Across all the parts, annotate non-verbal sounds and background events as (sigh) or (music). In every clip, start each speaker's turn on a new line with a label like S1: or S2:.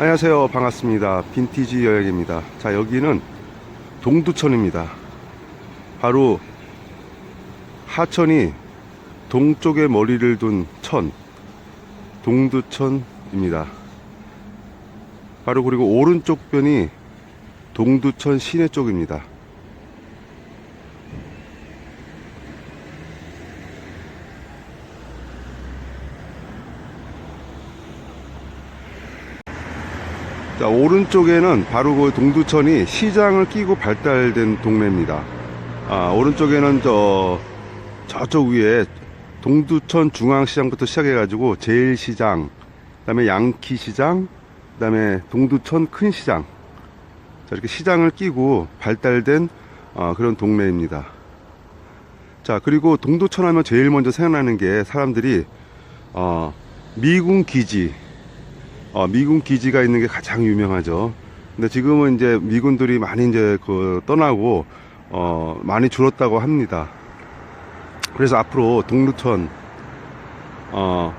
S1: 안녕하세요. 반갑습니다. 빈티지 여행입니다. 자, 여기는 동두천입니다. 바로 하천이 동쪽에 머리를 둔 천, 동두천입니다. 바로 그리고 오른쪽 변이 동두천 시내 쪽입니다. 자, 오른쪽에는 바로 그 동두천이 시장을 끼고 발달된 동네입니다. 아, 오른쪽에는 저, 저쪽 위에 동두천 중앙시장부터 시작해가지고 제일시장, 그 다음에 양키시장, 그 다음에 동두천 큰시장. 자, 이렇게 시장을 끼고 발달된 어, 그런 동네입니다. 자, 그리고 동두천 하면 제일 먼저 생각나는 게 사람들이 어, 미군 기지, 어, 미군 기지가 있는 게 가장 유명하죠. 근데 지금은 이제 미군들이 많이 이제 그 떠나고 어, 많이 줄었다고 합니다. 그래서 앞으로 동두천 어,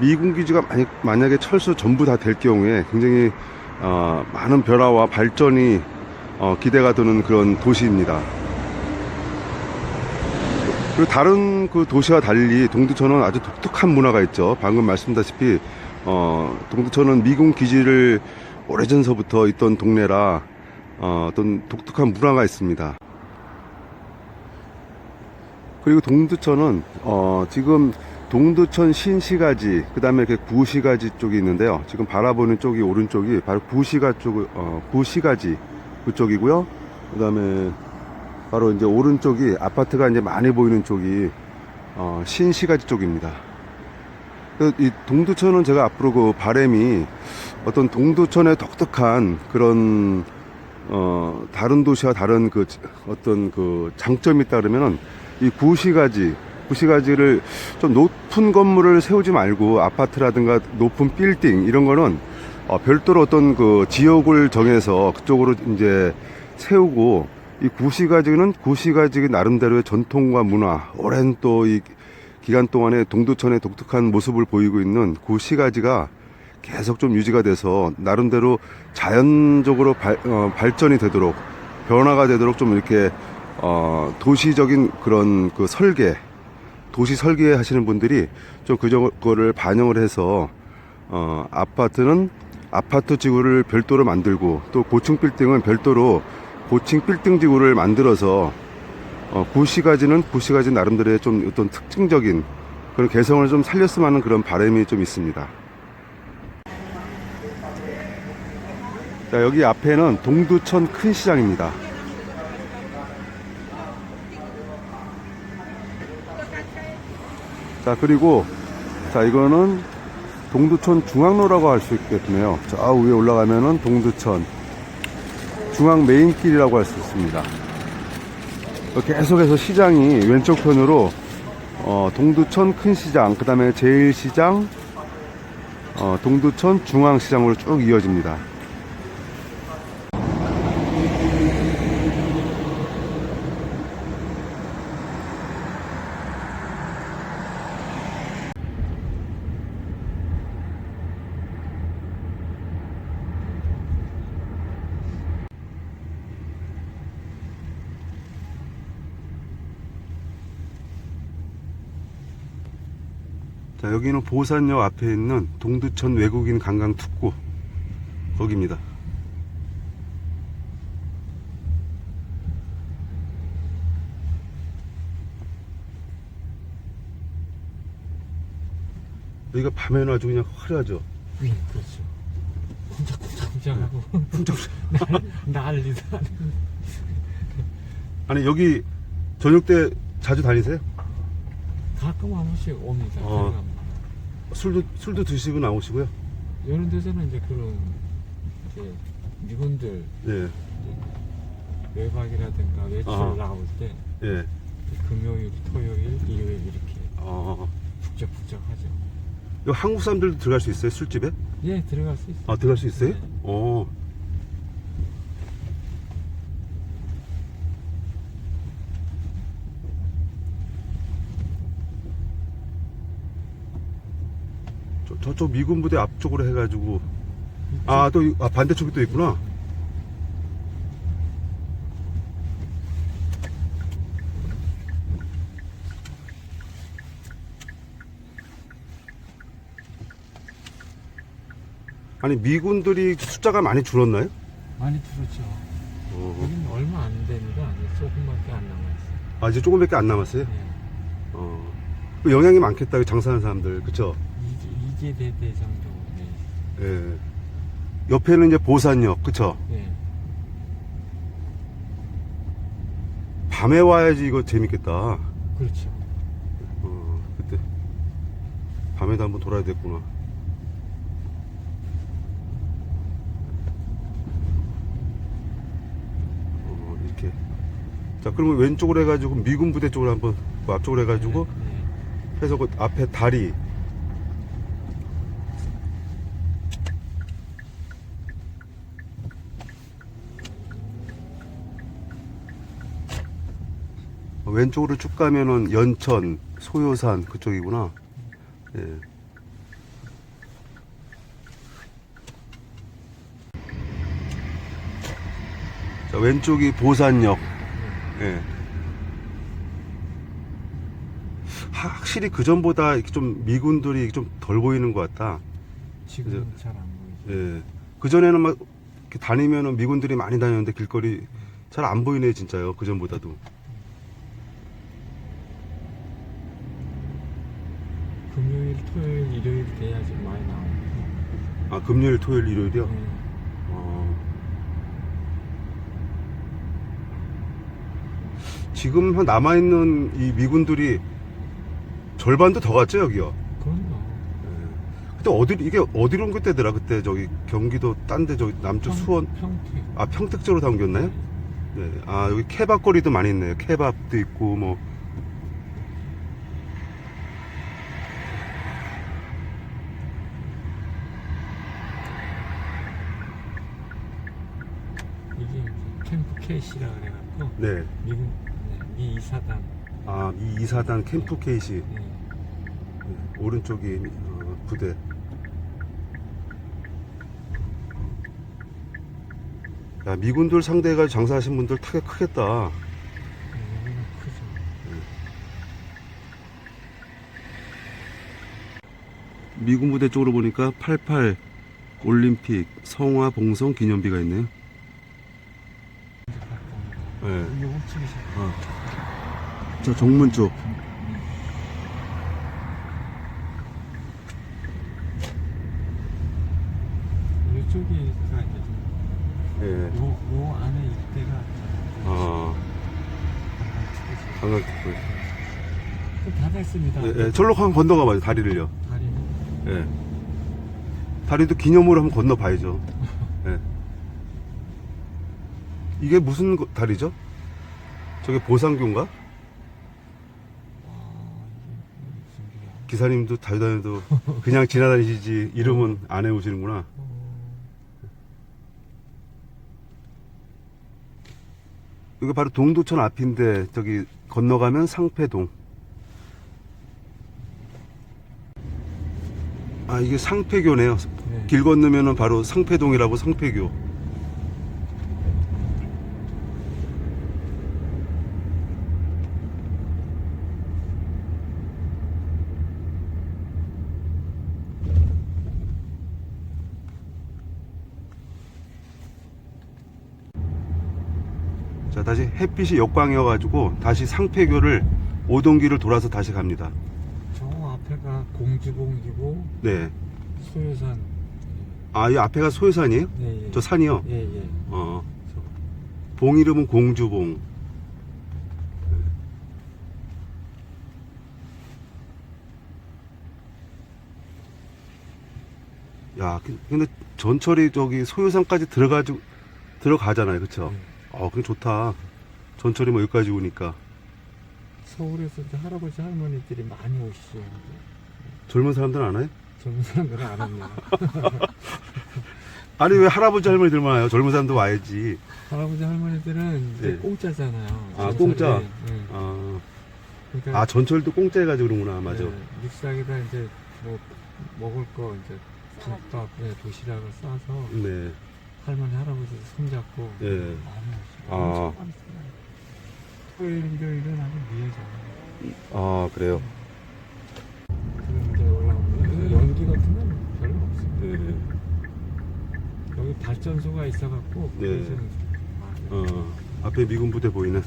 S1: 미군 기지가 만약, 만약 에 철수 전부 다 될 경우에 굉장히 어, 많은 변화와 발전이 어, 기대가 되는 그런 도시입니다. 그리고 다른 그 도시와 달리 동두천은 아주 독특한 문화가 있죠. 방금 말씀다시피 어, 동두천은 미군 기지를 오래전서부터 있던 동네라 어, 어떤 독특한 문화가 있습니다. 그리고 동두천은 어, 지금 동두천 신시가지 그 다음에 이렇게 구시가지 쪽이 있는데요. 지금 바라보는 쪽이 오른쪽이 바로 구시가 쪽, 어, 구시가지 그쪽이고요. 그 다음에 바로 이제 오른쪽이 아파트가 이제 많이 보이는 쪽이 어, 신시가지 쪽입니다. 그이 동두천은 제가 앞으로 그 바램이 어떤 동두천의 독특한 그런 어 다른 도시와 다른 그 어떤 그 장점이 그러면은 이 구시가지 구시가지를 좀 높은 건물을 세우지 말고 아파트라든가 높은 빌딩 이런 거는 어 별도로 어떤 그 지역을 정해서 그쪽으로 이제 세우고 이 구시가지는 구시가지 나름대로의 전통과 문화 오랜 또이 기간 동안에 동두천의 독특한 모습을 보이고 있는 구시가지가 계속 좀 유지가 돼서 나름대로 자연적으로 발, 어, 발전이 되도록 변화가 되도록 좀 이렇게 어, 도시적인 그런 그 설계 도시 설계 하시는 분들이 좀 그거를 반영을 해서 어, 아파트는 아파트 지구를 별도로 만들고 또 고층 빌딩은 별도로 고층 빌딩 지구를 만들어서 어, 구시가지는 구시가지 나름대로의 좀 어떤 특징적인 그런 개성을 좀 살렸으면 하는 그런 바람이 좀 있습니다. 자, 여기 앞에는 동두천 큰 시장입니다. 자, 그리고 자, 이거는 동두천 중앙로라고 할 수 있겠네요. 저 위에 올라가면은 동두천 중앙 메인길이라고 할 수 있습니다. 계속해서 시장이 왼쪽 편으로 어, 동두천 큰 시장, 그 다음에 제일시장, 어, 동두천 중앙시장으로 쭉 이어집니다. 여기는 보산역 앞에 있는 동두천 외국인 관광 특구 거기입니다. 여기가 밤에는 아주 그냥 화려하죠.
S2: 윙 그렇죠 쿵짝쿵짝하고 난리도 아니고
S1: 아니 여기 저녁 때 자주 다니세요?
S2: 가끔 한 번씩 옵니다
S1: 어. 술도 술도 드시고 나오시고요.
S2: 이런 데서는 이제 그런 이제 미군들
S1: 예,
S2: 외박이라든가 외출
S1: 어.
S2: 나올 때
S1: 예.
S2: 금요일, 토요일, 일요일 이렇게
S1: 어,
S2: 북적북적하죠
S1: 여기 한국 사람들도 들어갈 수 있어요? 술집에?
S2: 예 들어갈 수 있어요
S1: 아, 들어갈 수 있어요?
S2: 네.
S1: 어. 저, 저쪽 미군 부대 앞쪽으로 해가지고 아, 또, 이- 아, 반대쪽이 또 있구나. 아니, 미군들이 숫자가 많이 줄었나요?
S2: 많이 줄었죠.
S1: 어.
S2: 여기는 얼마 안 됩니다. 조금밖에 안 남았어요.
S1: 아, 이제 조금밖에 안 남았어요?
S2: 네.
S1: 어. 그 영향이 많겠다, 장사하는 사람들. 그쵸?
S2: 정도. 네.
S1: 예. 옆에는 이제 보산역, 그쵸?
S2: 네.
S1: 밤에 와야지 이거 재밌겠다.
S2: 그렇죠.
S1: 어, 그때 밤에도 한번 돌아야 됐구나. 어, 이렇게. 자, 그러면 왼쪽으로 해가지고 미군 부대 쪽으로 한번 그 앞쪽으로 해가지고
S2: 네.
S1: 해서 그 앞에 다리. 왼쪽으로 쭉 가면은 연천, 소요산 그쪽이구나. 예. 자, 왼쪽이 보산역. 예. 하- 확실히 그 전보다 이렇게 좀 미군들이 좀 덜 보이는 것 같다.
S2: 지금은 잘안 보이죠.
S1: 예. 그 전에는 막 이렇게 다니면은 미군들이 많이 다녔는데 길거리 잘 안 보이네 진짜요. 그 전보다도.
S2: 금요일, 토요일, 일요일 돼야 좀 많이 나옵니다.
S1: 아 금요일, 토요일, 일요일이요.
S2: 네.
S1: 어. 지금 남아 있는 이 미군들이 절반도 더 갔죠 여기요.
S2: 그럼요.
S1: 그때 어디 이게 어디로 옮겼 때더라 그때 저기 경기도 딴 데 저기 남쪽 수원
S2: 평택.
S1: 아 평택 쪽으로 다 옮겼나요? 네. 아 여기 케밥 거리도 많이 있네요. 케밥도 있고 뭐
S2: 이게 이제 캠프 캐시라 그래갖고
S1: 네.
S2: 미국 네, 미 이사단
S1: 아, 이 이사단 캠프 케이시
S2: 네.
S1: 네, 오른쪽이 어, 부대. 야, 미군들 상대가 장사하신 분들 타격 크겠다.
S2: 네, 크죠.
S1: 미군 부대 쪽으로 보니까 88 올림픽 성화 봉성 기념비가 있네요.
S2: 이제 가까운데.
S1: 네.
S2: 이거 훔치기 시작.
S1: 어. 저 정문 쪽.
S2: 이쪽이가
S1: 예.
S2: 요, 요 안에 이때가
S1: 아.
S2: 다 됐습니다.
S1: 예, 예. 절로 한 건너가 봐요, 다리를요.
S2: 다리는
S1: 예. 다리도 기념으로 한번 건너 봐야죠. 예. 이게 무슨 거- 다리죠? 저게 보상교인가?
S2: 와 이게 무슨 길이야?
S1: 기사님도 자유다녀도 그냥 지나다니시지 이름은 안 해오시는구나.
S2: 어,
S1: 이게 바로 동두천 앞인데 저기 건너가면 상패동. 아 이게 상패교네요.
S2: 네.
S1: 길 건너면은 바로 상패동이라고 상패교. 자 다시 햇빛이 역광이어가지고 다시 상패교를 오동길을 돌아서 다시 갑니다.
S2: 저 앞에가 공주봉이고
S1: 네.
S2: 소요산.
S1: 아 이 앞에가 소유산이에요?
S2: 예, 예.
S1: 저 산이요?
S2: 예, 예.
S1: 어.
S2: 저.
S1: 봉 이름은 공주봉. 야, 그- 근데 전철이 저기 소유산까지 들어가지고 들어가잖아요, 그쵸?
S2: 네.
S1: 어, 그게 좋다. 전철이 뭐 여기까지 오니까
S2: 서울에서 이제 할아버지 할머니들이 많이 오시죠.
S1: 젊은 사람들은 안 와요?
S2: 젊은 사람들은 안 합니다. (laughs)
S1: 아니 왜 할아버지 할머니들만 와요? 젊은 사람도 와야지.
S2: 할아버지 할머니들은 이제
S1: 네.
S2: 공짜잖아요.
S1: 아,
S2: 전설에.
S1: 공짜?
S2: 응.
S1: 아,
S2: 그러니까 네.
S1: 아 전철도 공짜 해가지고 그러구나, 맞아.
S2: 믹스하게다 이제 뭐 먹을 거 이제 국밥에 도시락을 싸서
S1: 네.
S2: 할머니 할아버지 손잡고
S1: 예.
S2: 많이
S1: 아.
S2: 써요. 토요일 일요일은 아주 미해져요.
S1: 아, 그래요?
S2: 지금 이제 올라오고 그 연기 같은 건 별로 없어요.
S1: 네.
S2: 여기 발전소가 있어갖고
S1: 네.
S2: 그래서.
S1: 어, 앞에 미군 부대 보이네.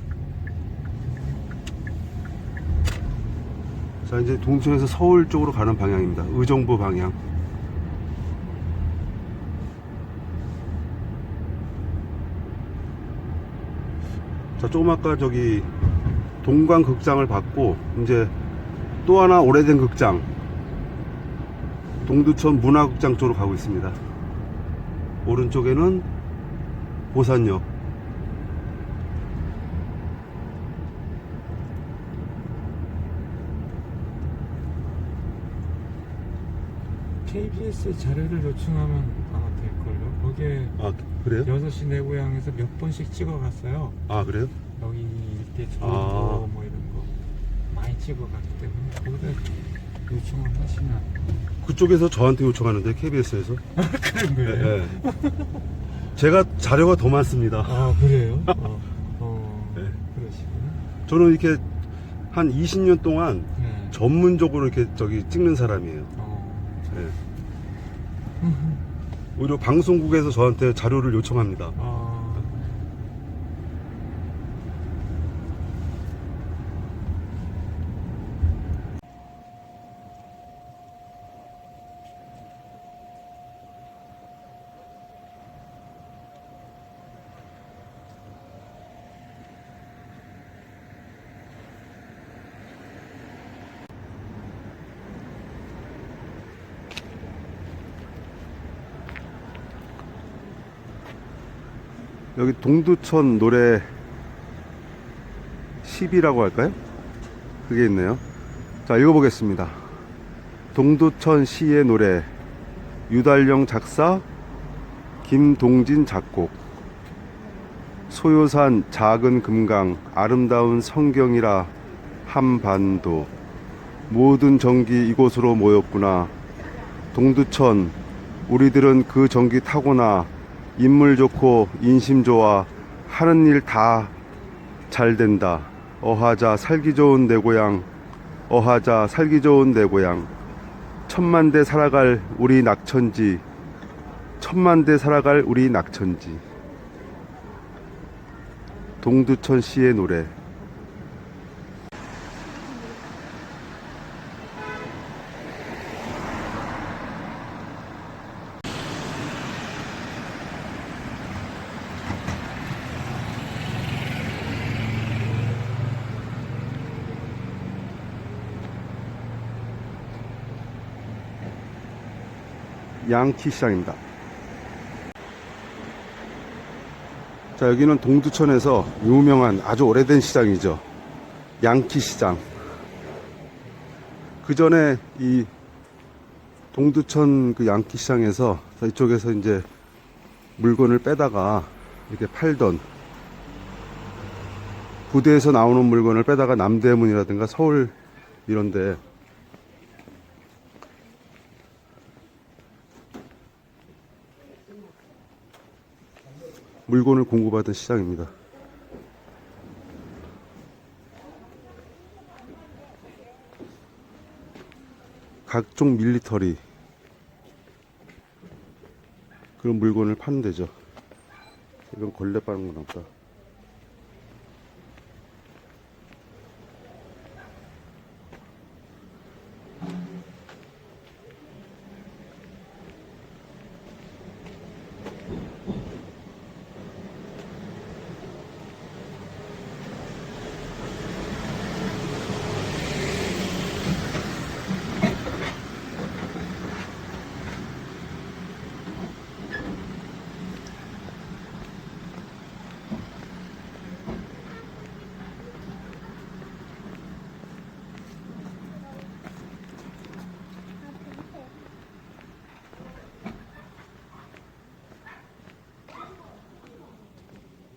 S1: 자, 이제 동천에서 서울 쪽으로 가는 방향입니다. 의정부 방향. 자, 조금 아까 저기 동관 극장을 봤고, 이제 또 하나 오래된 극장, 동두천 문화극장 쪽으로 가고 있습니다. 오른쪽에는 보산역,
S2: KBS 자료를 요청하면 거기에
S1: 아 그래요?
S2: 6시 내 고향에서 몇 번씩 찍어갔어요.
S1: 아 그래요?
S2: 여기 일대
S1: 아.
S2: 뭐 이런 거 많이 찍어갔기 때문에 거기다 요청을 하시면
S1: 그쪽에서 저한테 요청하는데 KBS에서 (laughs)
S2: 그런 거예요.
S1: 제가 자료가 더 많습니다.
S2: 아 그래요? (laughs) 어, 어
S1: 네.
S2: 그러시구나.
S1: 저는 이렇게 한 20년 동안
S2: 네.
S1: 전문적으로 이렇게 저기 찍는 사람이에요.
S2: 어.
S1: 예. (laughs) 오히려 방송국에서 저한테 자료를 요청합니다.
S2: 아,
S1: 여기 동두천 노래 10이라고 할까요? 그게 있네요. 자, 읽어보겠습니다. 동두천 시의 노래, 유달령 작사, 김동진 작곡. 소요산 작은 금강, 아름다운 성경이라 한반도. 모든 정기 이곳으로 모였구나. 동두천, 우리들은 그 정기 타고나 인물 좋고 인심 좋아 하는 일 다 잘 된다. 어하자 살기 좋은 내 고향. 어하자 살기 좋은 내 고향. 천만 대 살아갈 우리 낙천지. 천만 대 살아갈 우리 낙천지. 동두천 씨의 노래. 양키 시장입니다. 자, 여기는 동두천에서 유명한 아주 오래된 시장이죠. 양키 시장. 그 전에 이 동두천 그 양키 시장에서 이쪽에서 이제 물건을 빼다가 이렇게 팔던 부대에서 나오는 물건을 빼다가 남대문이라든가 서울 이런데 물건을 공급하던 시장입니다. 각종 밀리터리 그런 물건을 파는 데죠. 이건 걸레 빠는 건가 보다.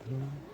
S1: Thank you.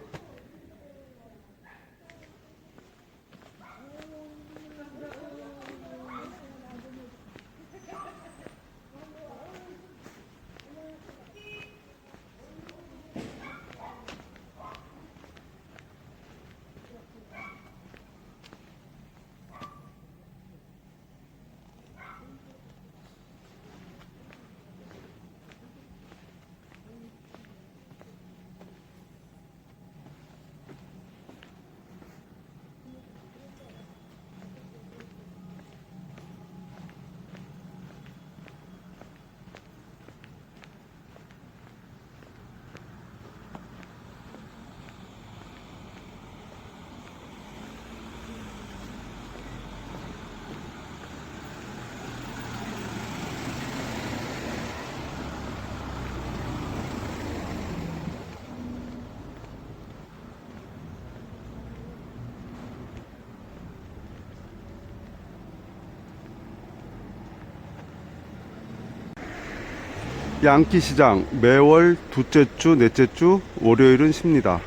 S1: 양키시장 매월 둘째 주, 넷째 주, 월요일은 쉽니다.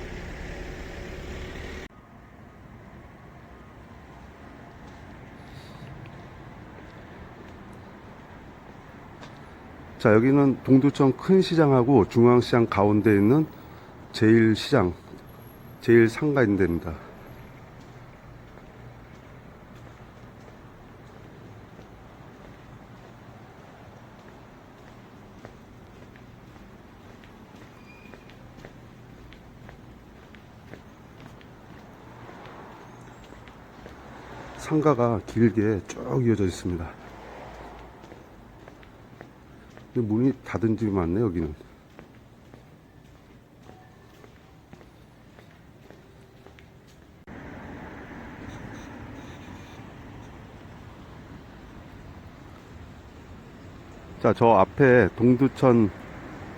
S1: 자, 여기는 동두천 큰 시장하고 중앙시장 가운데 있는 제일시장, 제일상가 있는 데입니다. 상가가 길게 쭉 이어져 있습니다. 문이 닫은 집이 많네, 여기는. 자, 저 앞에 동두천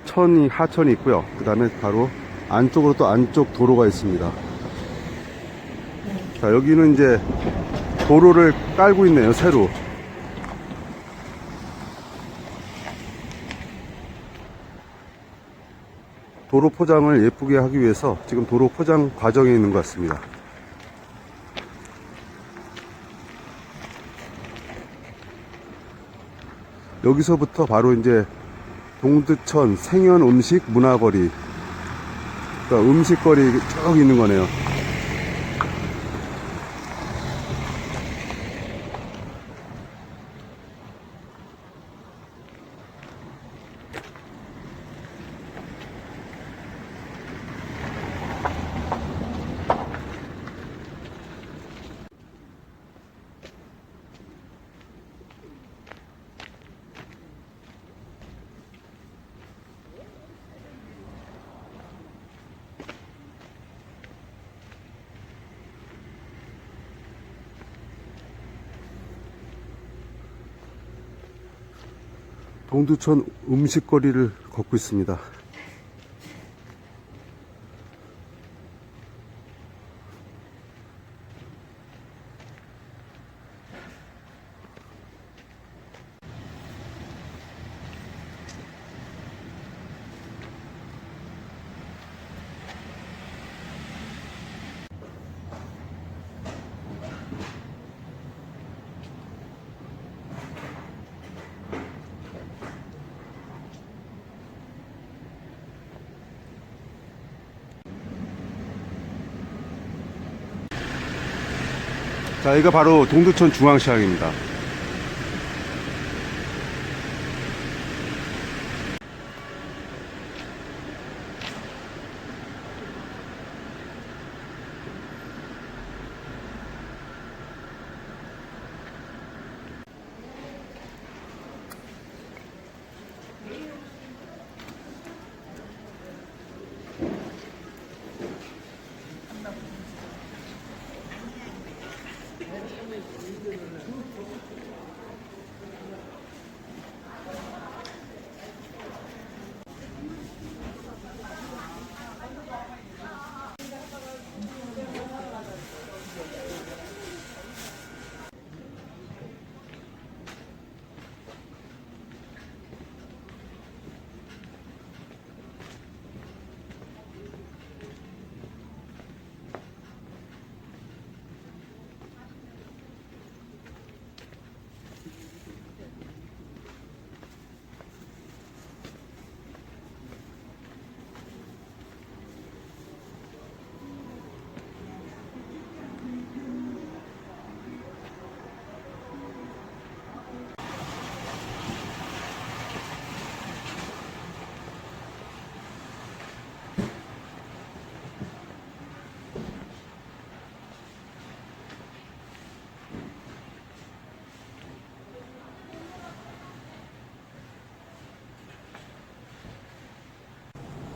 S1: 천이, 하천이 있고요. 그 다음에 바로 안쪽으로 또 안쪽 도로가 있습니다. 자, 여기는 이제 도로를 깔고 있네요, 새로. 도로 포장을 예쁘게 하기 위해서 지금 도로 포장 과정에 있는 것 같습니다. 여기서부터 바로 이제 동두천 생현 음식 문화거리, 그러니까 음식거리 쭉 있는 거네요. 동두천 음식거리를 걷고 있습니다. 자, 여기가 바로 동두천 중앙시장입니다.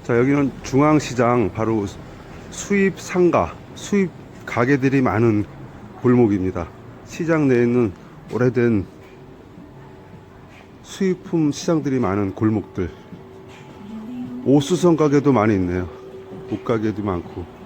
S1: 자, 여기는 중앙시장 바로 수입 상가, 수입 가게들이 많은 골목입니다. 시장 내에는 오래된 수입품 시장들이 많은 골목들. 옷수선 가게도 많이 있네요. 옷 가게도 많고.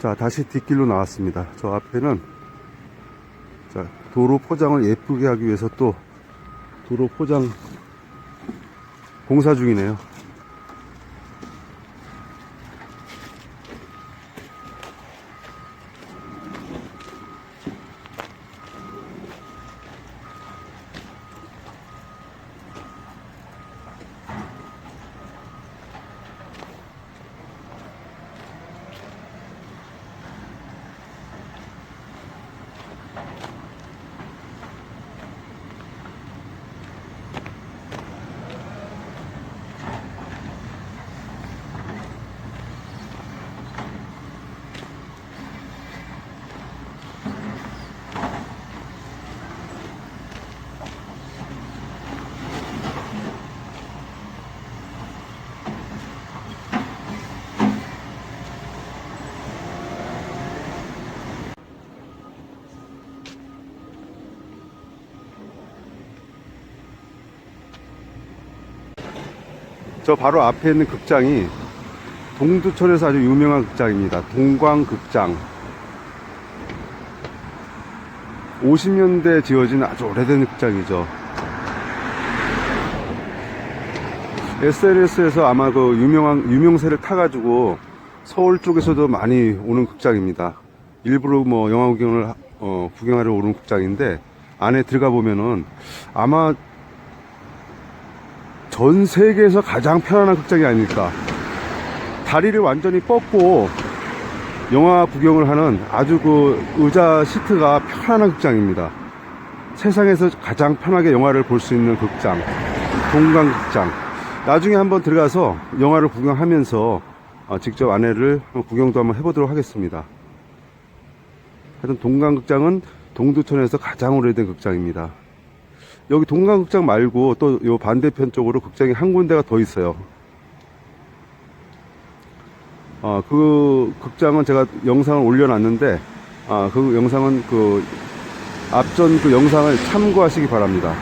S1: 자, 다시 뒷길로 나왔습니다. 저 앞에는 자, 도로 포장을 예쁘게 하기 위해서 또 도로 포장 공사 중이네요. 저 바로 앞에 있는 극장이 동두천에서 아주 유명한 극장입니다. 동광극장. 50년대 지어진 아주 오래된 극장이죠. SNS에서 아마 그 유명한, 유명세를 타가지고 서울 쪽에서도 많이 오는 극장입니다. 일부러 뭐 영화 구경을, 하- 어, 구경하러 오는 극장인데 안에 들어가 보면은 아마 전 세계에서 가장 편안한 극장이 아닐까. 다리를 완전히 뻗고 영화 구경을 하는 아주 그 의자 시트가 편안한 극장입니다. 세상에서 가장 편하게 영화를 볼 수 있는 극장. 동강극장. 나중에 한번 들어가서 영화를 구경하면서 어, 직접 안에를 구경도 한번 해보도록 하겠습니다. 하여튼 동강극장은 동두천에서 가장 오래된 극장입니다. 여기 동강극장 말고 또 요 반대편 쪽으로 극장이 한 군데가 더 있어요. 어, 그 극장은 제가 영상을 올려놨는데, 아, 그 영상은 그 앞전 그 영상을 참고하시기 바랍니다.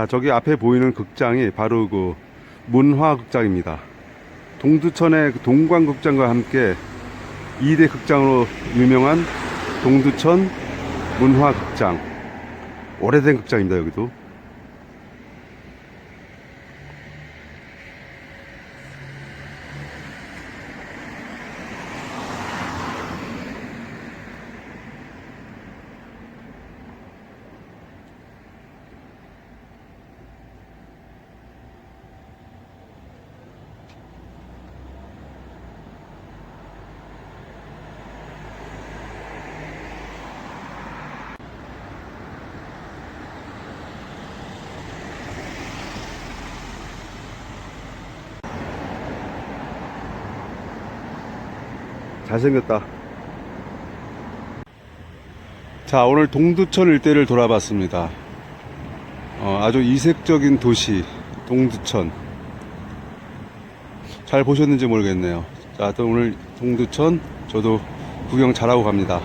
S1: 아, 저기 앞에 보이는 극장이 바로 그 문화극장입니다. 동두천의 그 동광극장과 함께 2대 극장으로 유명한 동두천 문화극장. 오래된 극장입니다, 여기도. 잘생겼다. 자, 오늘 동두천 일대를 돌아봤습니다. 어, 아주 이색적인 도시, 동두천. 잘 보셨는지 모르겠네요. 자, 또 오늘 동두천 저도 구경 잘하고 갑니다.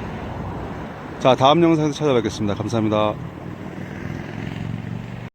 S1: 자, 다음 영상에서 찾아뵙겠습니다. 감사합니다.